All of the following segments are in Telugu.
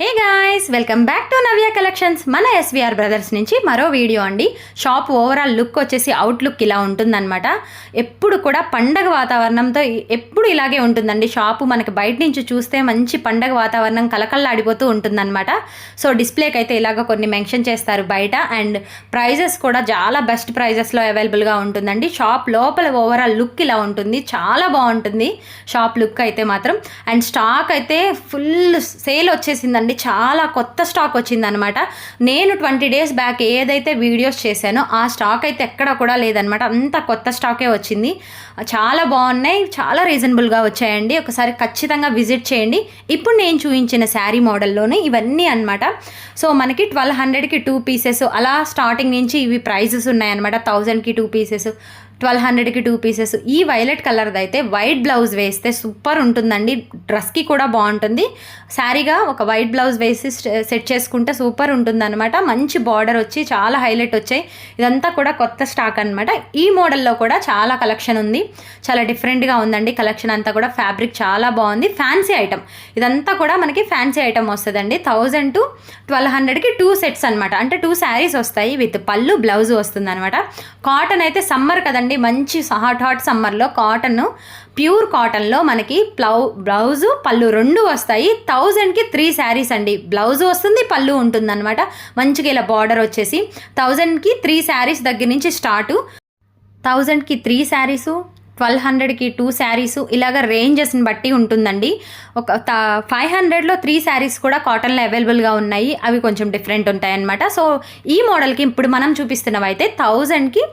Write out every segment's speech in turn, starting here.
Hey guys welcome back to Navya Collections మన ఎస్విఆర్ బ్రదర్స్ నుంచి మరో వీడియో అండి. షాప్ ఓవరాల్ లుక్ వచ్చేసి అవుట్ లుక్ ఇలా ఉంటుందన్నమాట. ఎప్పుడు కూడా పండగ వాతావరణంతో ఎప్పుడు ఇలాగే ఉంటుందండి. షాపు మనకి బయట నుంచి చూస్తే మంచి పండగ వాతావరణం కలకల్లాడిపోతూ ఉంటుందన్నమాట. సో డిస్ప్లేకి అయితే ఇలాగ కొన్ని మెన్షన్ చేస్తారు బయట. అండ్ ప్రైజెస్ కూడా చాలా బెస్ట్ ప్రైజెస్లో అవైలబుల్గా ఉంటుందండి. షాప్ లోపల ఓవరాల్ లుక్ ఇలా ఉంటుంది. చాలా బాగుంటుంది. షాప్ లుక్ అయితే మాత్రం. అండ్ స్టాక్ అయితే ఫుల్ సేల్ వచ్చేసిందండి. చాలా కొత్త స్టాక్ వచ్చిందనమాట నేను ట్వంటీ డేస్ బ్యాక్ ఏదైతే వీడియోస్ చేశానో ఆ స్టాక్ అయితే ఎక్కడ కూడా లేదనమాట అంత కొత్త స్టాకే వచ్చింది. చాలా బాగున్నాయి చాలా రీజనబుల్గా వచ్చాయండి. ఒకసారి ఖచ్చితంగా విజిట్ చేయండి. ఇప్పుడు నేను చూపించిన శారీ మోడల్లోనే ఇవన్నీ అనమాట సో మనకి ట్వెల్వ్ హండ్రెడ్కి టూ పీసెస్ అలా స్టార్టింగ్ నుంచి ఇవి ప్రైజెస్ ఉన్నాయన్నమాట. థౌజండ్కి టూ పీసెస్ ట్వెల్వ్ హండ్రెడ్కి టూ పీసెస్. ఈ వైలెట్ కలర్ది అయితే వైట్ బ్లౌజ్ వేస్తే సూపర్ ఉంటుందండి. డ్రెస్కి కూడా బాగుంటుంది. శారీగా ఒక వైట్ బ్లౌజ్ వేసి సెట్ చేసుకుంటే సూపర్ ఉంటుందన్నమాట. మంచి బార్డర్ వచ్చి చాలా హైలైట్ వచ్చాయి. ఇదంతా కూడా కొత్త స్టాక్ అనమాట ఈ మోడల్లో కూడా చాలా కలెక్షన్ ఉంది. చాలా డిఫరెంట్గా ఉందండి. కలెక్షన్ అంతా కూడా ఫ్యాబ్రిక్ చాలా బాగుంది. Fancy item. ఇదంతా కూడా మనకి ఫ్యాన్సీ ఐటమ్ వస్తుందండి. థౌజండ్ టు ట్వెల్వ్ హండ్రెడ్కి టూ సెట్స్ అనమాట అంటే టూ శారీస్ వస్తాయి. విత్ పళ్ళు బ్లౌజ్ వస్తుంది అనమాట కాటన్ అయితే సమ్మర్ కదండి. మంచి హాట్ హాట్ సమ్మర్లో కాటన్ ప్యూర్ కాటన్లో మనకి ప్లౌ బ్లౌజు పళ్ళు రెండు వస్తాయి. థౌజండ్కి త్రీ శారీస్ అండి. బ్లౌజ్ వస్తుంది పళ్ళు ఉంటుందన్నమాట. మంచిగా ఇలా బార్డర్ వచ్చేసి థౌజండ్కి త్రీ శారీస్ దగ్గర నుంచి స్టార్టు థౌజండ్కి త్రీ శారీసు ట్వెల్వ్ హండ్రెడ్కి టూ శారీస్ ఇలాగ రేంజెస్ని బట్టి ఉంటుందండి. ఒక ఫైవ్ హండ్రెడ్లో త్రీ శారీస్ కూడా కాటన్లో అవైలబుల్గా ఉన్నాయి. అవి కొంచెం డిఫరెంట్ ఉంటాయి అన్నమాట సో ఈ మోడల్కి ఇప్పుడు మనం చూపిస్తున్నవి అయితే థౌజండ్కి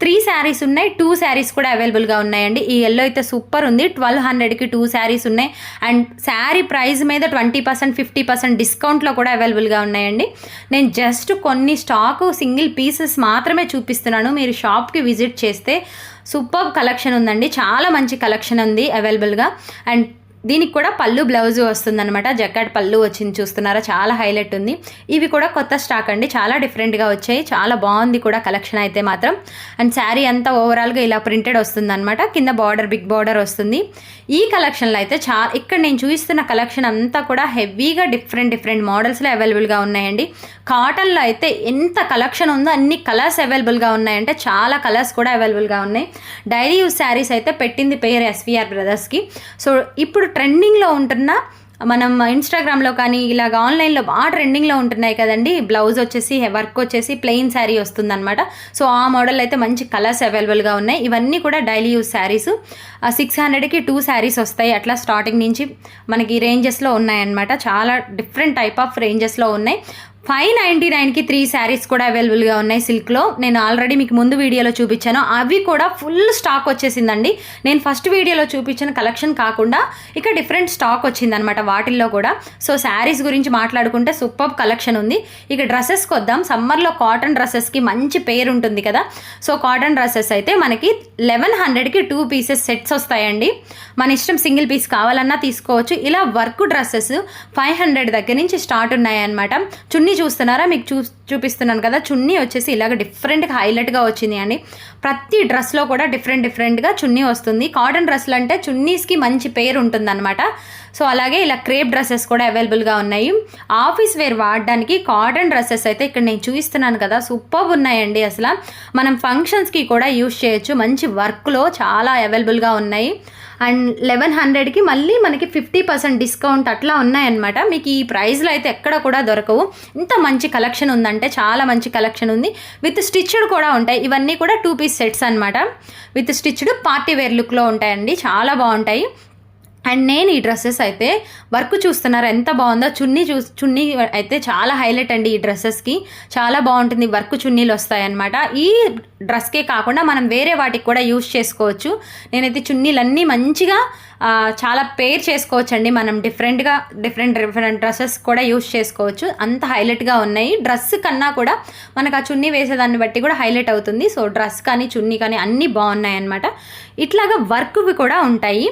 త్రీ శారీస్ ఉన్నాయి టూ శారీస్ కూడా అవైలబుల్గా ఉన్నాయండి. ఈ ఎల్లో అయితే సూపర్ ఉంది. ట్వెల్వ్ హండ్రెడ్కి టూ శారీస్ ఉన్నాయి. అండ్ శారీ ప్రైస్ మీద ట్వంటీ పర్సెంట్ ఫిఫ్టీ పర్సెంట్ డిస్కౌంట్లో కూడా అవైలబుల్గా ఉన్నాయండి. నేను జస్ట్ కొన్ని స్టాకు సింగిల్ పీసెస్ మాత్రమే చూపిస్తున్నాను. మీరు షాప్కి విజిట్ చేస్తే సూపర్ కలెక్షన్ ఉందండి. చాలా మంచి కలెక్షన్ ఉంది అవైలబుల్గా. అండ్ దీనికి కూడా పళ్ళు బ్లౌజ్ వస్తుందన్నమాట. జకాట్ పళ్ళు వచ్చింది చూస్తున్నారా? చాలా హైలైట్ ఉంది. ఇవి కూడా కొత్త స్టాక్ అండి. చాలా డిఫరెంట్గా వచ్చాయి. చాలా బాగుంది కూడా కలెక్షన్ అయితే మాత్రం. అండ్ శారీ అంతా ఓవరాల్గా ఇలా ప్రింటెడ్ వస్తుందన్నమాట. కింద బార్డర్ బిగ్ బార్డర్ వస్తుంది. ఈ కలెక్షన్లో అయితే చా ఇక్కడ నేను చూపిస్తున్న కలెక్షన్ అంతా కూడా హెవీగా డిఫరెంట్ డిఫరెంట్ మోడల్స్లో అవైలబుల్గా ఉన్నాయండి. కాటన్లో అయితే ఎంత కలెక్షన్ ఉందో అన్ని కలర్స్ అవైలబుల్గా ఉన్నాయంటే చాలా కలర్స్ కూడా అవైలబుల్గా ఉన్నాయి. డైలీ యూస్ శారీస్ అయితే పెట్టింది పేరు ఎస్విఆర్ బ్రదర్స్కి. సో ఇప్పుడు ట్రెండింగ్లో ఉంటున్న మనం ఇన్స్టాగ్రామ్లో కానీ ఇలాగ ఆన్లైన్లో బాగా ట్రెండింగ్లో ఉంటున్నాయి కదండి. బ్లౌజ్ వచ్చేసి వర్క్ వచ్చేసి ప్లెయిన్ శారీ వస్తుందన్నమాట. సో ఆ మోడల్ అయితే మంచి కలర్స్ అవైలబుల్గా ఉన్నాయి. ఇవన్నీ కూడా డైలీ యూస్ శారీస్. సిక్స్ హండ్రెడ్కి టూ శారీస్ వస్తాయి అట్లా స్టార్టింగ్ నుంచి మనకి రేంజెస్లో ఉన్నాయన్నమాట. చాలా డిఫరెంట్ టైప్ ఆఫ్ రేంజెస్లో ఉన్నాయి. ఫైవ్ నైంటీ నైన్కి త్రీ శారీస్ కూడా అవైలబుల్గా ఉన్నాయి సిల్క్లో. నేను ఆల్రెడీ మీకు ముందు వీడియోలో చూపించాను. అవి కూడా ఫుల్ స్టాక్ వచ్చేసిందండి. నేను ఫస్ట్ వీడియోలో చూపించిన కలెక్షన్ కాకుండా ఇక డిఫరెంట్ స్టాక్ వచ్చిందనమాట వాటిల్లో కూడా. సో శారీస్ గురించి మాట్లాడుకుంటే సూపర్ కలెక్షన్ ఉంది. ఇక డ్రెస్సెస్కి వద్దాం సమ్మర్లో కాటన్ డ్రెస్సెస్కి మంచి పేరు ఉంటుంది కదా. సో కాటన్ డ్రెస్సెస్ అయితే మనకి లెవెన్ హండ్రెడ్కి టూ పీసెస్ సెట్స్ వస్తాయండి. మన ఇష్టం సింగిల్ పీస్ కావాలన్నా తీసుకోవచ్చు. ఇలా వర్క్ డ్రెస్సెస్ ఫైవ్ హండ్రెడ్ దగ్గర నుంచి స్టార్ట్ ఉన్నాయన్నమాట. చున్నీ చూస్తున్నారా? మీకు చూ చూపిస్తున్నాను కదా. చున్నీ వచ్చేసి ఇలాగ డిఫరెంట్గా హైలైట్గా వచ్చింది అండి. ప్రతి డ్రెస్లో కూడా డిఫరెంట్ డిఫరెంట్గా చున్నీ వస్తుంది. కాటన్ డ్రెస్సులు అంటే చున్నీస్కి మంచి పేరు ఉంటుందన్నమాట. సో అలాగే ఇలా క్రేప్ డ్రెస్సెస్ కూడా అవైలబుల్గా ఉన్నాయి. ఆఫీస్ వేర్ వాడడానికి కాటన్ డ్రెస్సెస్ అయితే ఇక్కడ నేను చూపిస్తున్నాను కదా. సూపర్ ఉన్నాయండి అసలు. మనం ఫంక్షన్స్కి కూడా యూస్ చేయొచ్చు. మంచి వర్క్లో చాలా అవైలబుల్గా ఉన్నాయి. అండ్ లెవెన్ హండ్రెడ్కి మళ్ళీ మనకి ఫిఫ్టీ పర్సెంట్ డిస్కౌంట్ అట్లా ఉన్నాయన్నమాట. మీకు ఈ ప్రైస్లో అయితే ఎక్కడ కూడా దొరకవు. ఇంత మంచి కలెక్షన్ ఉందండి అంటే చాలా మంచి కలెక్షన్ ఉంది. విత్ స్టిచ్డ్ కూడా ఉంటాయి. ఇవన్నీ కూడా టూ పీస్ సెట్స్ అనమాట విత్ స్టిచ్డ్ పార్టీ వేర్ లుక్లో ఉంటాయండి. చాలా బాగుంటాయి. అండ్ నేను ఈ డ్రెస్సెస్ అయితే వర్క్ చూస్తున్నారు. ఎంత బాగుందో చున్నీ చూ చున్నీ అయితే చాలా హైలైట్ అండి ఈ డ్రెస్సెస్కి. చాలా బాగుంటుంది. వర్క్ చున్నీలు వస్తాయన్నమాట. ఈ డ్రెస్కే కాకుండా మనం వేరే వాటికి కూడా యూస్ చేసుకోవచ్చు. నేనైతే చున్నీలన్నీ మంచిగా చాలా పేర్ చేసుకోవచ్చు అండి మనం డిఫరెంట్గా డిఫరెంట్ డిఫరెంట్ డ్రెస్సెస్ కూడా యూస్ చేసుకోవచ్చు. అంత హైలైట్గా ఉన్నాయి. డ్రెస్ కన్నా కూడా మనకు ఆ చున్నీ వేసేదాన్ని బట్టి కూడా హైలైట్ అవుతుంది. సో డ్రెస్ కానీ చున్నీ కానీ అన్నీ బాగున్నాయి అనమాట ఇట్లాగా వర్క్వి కూడా ఉంటాయి.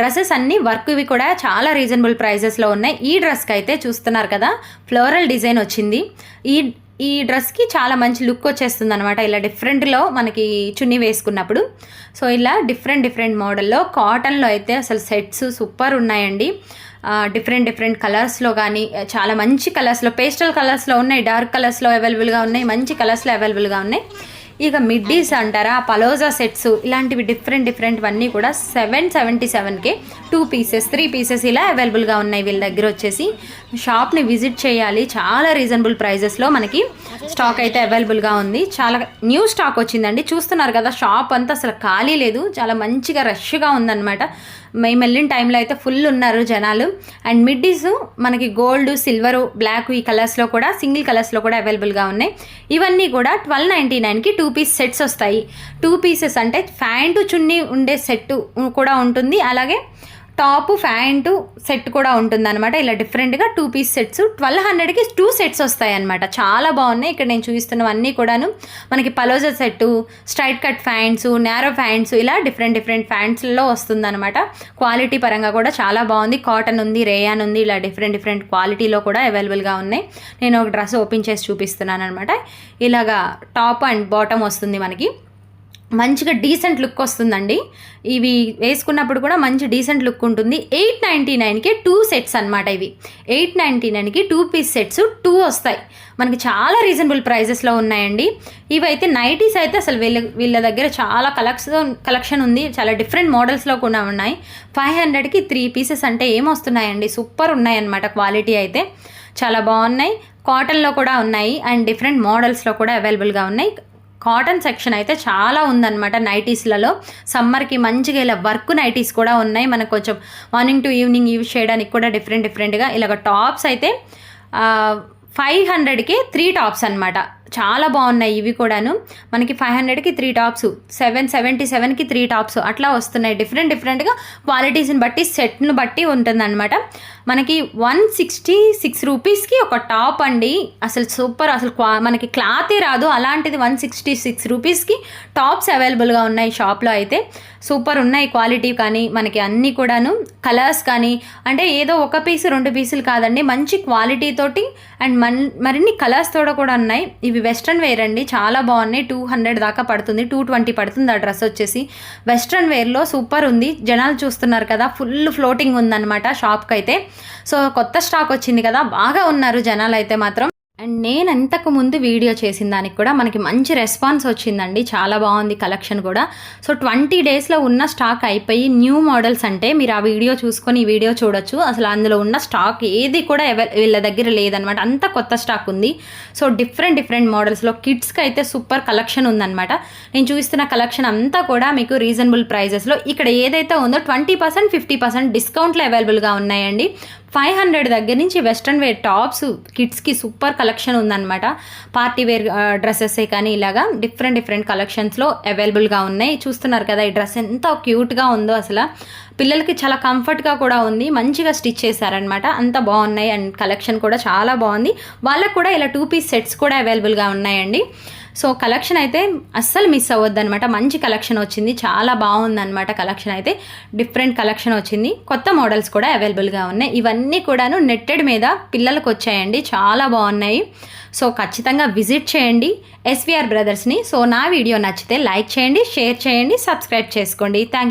డ్రెస్సెస్ అన్నీ వర్క్వి కూడా చాలా రీజనబుల్ ప్రైజెస్లో ఉన్నాయి. ఈ డ్రెస్కి అయితే చూస్తున్నారు కదా ఫ్లోరల్ డిజైన్ వచ్చింది. ఈ ఈ డ్రెస్కి చాలా మంచి లుక్ వచ్చేస్తుంది అనమాట ఇలా డిఫరెంట్లో మనకి చున్నీ వేసుకున్నప్పుడు. సో ఇలా డిఫరెంట్ డిఫరెంట్ మోడల్లో కాటన్లో అయితే అసలు సెట్స్ సూపర్ ఉన్నాయండి. డిఫరెంట్ డిఫరెంట్ కలర్స్లో కానీ చాలా మంచి కలర్స్లో పేస్టల్ కలర్స్లో ఉన్నాయి డార్క్ కలర్స్లో అవైలబుల్గా ఉన్నాయి మంచి కలర్స్లో అవైలబుల్గా ఉన్నాయి. ఇక మిడ్డీస్ అంటారా పలోజా సెట్స్ ఇలాంటివి డిఫరెంట్ డిఫరెంట్ అన్నీ కూడా సెవెన్ సెవెంటీ సెవెన్కి టూ పీసెస్ త్రీ పీసెస్ ఇలా అవైలబుల్గా ఉన్నాయి వీళ్ళ దగ్గర వచ్చేసి. షాప్ని విజిట్ చేయాలి. చాలా రీజనబుల్ ప్రైజెస్లో మనకి స్టాక్ అయితే అవైలబుల్గా ఉంది. చాలా న్యూ స్టాక్ వచ్చిందండి. చూస్తున్నారు కదా షాప్ అంతా అసలు ఖాళీ లేదు. చాలా మంచిగా రష్గా ఉందన్నమాట. మేము వెళ్ళిన టైంలో అయితే ఫుల్ ఉన్నారు జనాలు. అండ్ మిడ్డీస్ మనకి గోల్డ్ సిల్వర్ బ్లాక్ ఈ కలర్స్లో కూడా సింగిల్ కలర్స్లో కూడా అవైలబుల్గా ఉన్నాయి. ఇవన్నీ కూడా ట్వెల్వ్ నైంటీ నైన్కి టూ పీస్ సెట్స్ వస్తాయి. టూ పీసెస్ అంటే ఫ్యాంటు చున్నీ ఉండే సెట్ కూడా ఉంటుంది. అలాగే టాప్ ప్యాంటు సెట్ కూడా ఉంటుందన్నమాట. ఇలా డిఫరెంట్గా టూ పీస్ సెట్స్ ట్వెల్వ్ హండ్రెడ్కి టూ సెట్స్ వస్తాయి అనమాట చాలా బాగున్నాయి. ఇక్కడ నేను చూపిస్తున్నవన్నీ కూడాను. మనకి palazzo set straight cut pants narrow pants ఇలా డిఫరెంట్ డిఫరెంట్ ఫ్యాంట్స్లో వస్తుందన్నమాట. క్వాలిటీ పరంగా కూడా చాలా బాగుంది. కాటన్ ఉంది రేయాన్ ఉంది ఇలా డిఫరెంట్ డిఫరెంట్ క్వాలిటీలో కూడా అవైలబుల్గా ఉన్నాయి. నేను ఒక డ్రెస్ ఓపెన్ చేసి చూపిస్తున్నాను అనమాట ఇలాగా టాప్ అండ్ బాటమ్ వస్తుంది మనకి. మంచిగా డీసెంట్ లుక్ వస్తుందండి. ఇవి వేసుకున్నప్పుడు కూడా మంచి డీసెంట్ లుక్ ఉంటుంది. ఎయిట్ నైంటీ నైన్కి టూ సెట్స్ అనమాట ఇవి. ఎయిట్ నైంటీ నైన్కి టూ పీస్ సెట్స్ టూ వస్తాయి. మనకి చాలా రీజనబుల్ ప్రైజెస్లో ఉన్నాయండి. ఇవైతే నైటీస్ అయితే అసలు వీళ్ళ వీళ్ళ దగ్గర చాలా కలెక్షన్ కలెక్షన్ ఉంది. చాలా డిఫరెంట్ మోడల్స్లో కూడా ఉన్నాయి. ఫైవ్ హండ్రెడ్కి త్రీ పీసెస్ అంటే ఏమొస్తున్నాయండి సూపర్ ఉన్నాయన్నమాట క్వాలిటీ అయితే. చాలా బాగున్నాయి. కాటన్లో కూడా ఉన్నాయి. అండ్ డిఫరెంట్ మోడల్స్లో కూడా అవైలబుల్గా ఉన్నాయి. కాటన్ సెక్షన్ అయితే చాలా ఉందన్నమాట నైటీస్లలో. సమ్మర్కి మంచిగా ఇలా వర్క్ నైటీస్ కూడా ఉన్నాయి. మనకు కొంచెం మార్నింగ్ టు ఈవినింగ్ యూజ్ చేయడానికి కూడా డిఫరెంట్ డిఫరెంట్గా ఇలాగ టాప్స్ అయితే ఫైవ్ హండ్రెడ్కి త్రీ టాప్స్ అనమాట చాలా బాగున్నాయి ఇవి కూడాను. మనకి ఫైవ్ హండ్రెడ్కి త్రీ టాప్స్ సెవెన్ సెవెంటీ సెవెన్కి త్రీ టాప్స్ అట్లా వస్తున్నాయి. డిఫరెంట్ డిఫరెంట్గా క్వాలిటీస్ని బట్టి సెట్ను బట్టి ఉంటుందన్నమాట. మనకి వన్ సిక్స్టీ సిక్స్ రూపీస్కి ఒక టాప్ అండి. అసలు సూపర్ అసలు క్వా మనకి క్లాతే రాదు. అలాంటిది వన్ సిక్స్టీ సిక్స్ రూపీస్కి టాప్స్ అవైలబుల్గా ఉన్నాయి షాప్లో అయితే. సూపర్ ఉన్నాయి క్వాలిటీ కానీ మనకి అన్నీ కూడాను. కలర్స్ కానీ అంటే ఏదో ఒక పీసు రెండు పీసులు కాదండి. మంచి క్వాలిటీ తోటి అండ్ మన్ మరిన్ని కలర్స్ తోడ కూడా ఉన్నాయి. ఇవి వెస్ట్రన్ వేర్ అండి. చాలా బాగున్నాయి. టూ హండ్రెడ్ దాకా పడుతుంది. టూ ట్వంటీ పడుతుంది ఆ డ్రెస్ వచ్చేసి. వెస్ట్రన్ వేర్లో సూపర్ ఉంది. జనాలు చూస్తున్నారు కదా ఫుల్ ఫ్లోటింగ్ ఉందన్నమాట షాప్కి అయితే సో కొత్త స్టాక్ వచ్చింది కదా బాగా ఉన్నారు జనాలు అయితే మాత్రం. అండ్ నేను ఇంతకు ముందు వీడియో చేసిన దానికి కూడా మనకి మంచి రెస్పాన్స్ వచ్చిందండి. చాలా బాగుంది కలెక్షన్ కూడా. సో ట్వంటీ డేస్లో ఉన్న స్టాక్ అయిపోయి న్యూ మోడల్స్ అంటే మీరు ఆ వీడియో చూసుకొని ఈ వీడియో చూడొచ్చు. అసలు అందులో ఉన్న స్టాక్ ఏది కూడా వీళ్ళ దగ్గర లేదనమాట. అంత కొత్త స్టాక్ ఉంది. సో డిఫరెంట్ డిఫరెంట్ మోడల్స్లో కిడ్స్కి అయితే సూపర్ కలెక్షన్ ఉందన్నమాట నేను చూస్తున్న కలెక్షన్ అంతా కూడా మీకు రీజనబుల్ ప్రైజెస్లో. ఇక్కడ ఏదైతే ఉందో ట్వంటీ పర్సెంట్ ఫిఫ్టీ పర్సెంట్ డిస్కౌంట్లు అవైలబుల్గా ఉన్నాయండి. ఫైవ్ హండ్రెడ్ దగ్గర నుంచి వెస్ట్రన్ వేర్ టాప్స్ కిడ్స్కి సూపర్ కలెక్షన్ ఉందన్నమాట. పార్టీ వేర్ డ్రెస్సెసే కానీ ఇలాగా డిఫరెంట్ డిఫరెంట్ కలెక్షన్స్లో అవైలబుల్గా ఉన్నాయి. చూస్తున్నారు కదా ఈ డ్రెస్ ఎంత క్యూట్గా ఉందో అసలు. పిల్లలకి చాలా కంఫర్ట్గా కూడా ఉంది. మంచిగా స్టిచ్ చేశారనమాట అంత బాగున్నాయి అండ్ కలెక్షన్ కూడా చాలా బాగుంది. వాళ్ళకు కూడా ఇలా టూ పీస్ సెట్స్ కూడా అవైలబుల్గా ఉన్నాయండి. సో కలెక్షన్ అయితే అస్సలు మిస్ అవ్వద్దు అనమాట మంచి కలెక్షన్ వచ్చింది. చాలా బాగుందన్నమాట కలెక్షన్ అయితే. డిఫరెంట్ కలెక్షన్ వచ్చింది. కొత్త మోడల్స్ కూడా అవైలబుల్గా ఉన్నాయి. ఇవన్నీ కూడాను నెట్టెడ్ మీద పిల్లలకు వచ్చాయండి. చాలా బాగున్నాయి. సో ఖచ్చితంగా విజిట్ చేయండి ఎస్విఆర్ బ్రదర్స్ని. సో నా వీడియో నచ్చితే లైక్ చేయండి షేర్ చేయండి సబ్స్క్రైబ్ చేసుకోండి. థ్యాంక్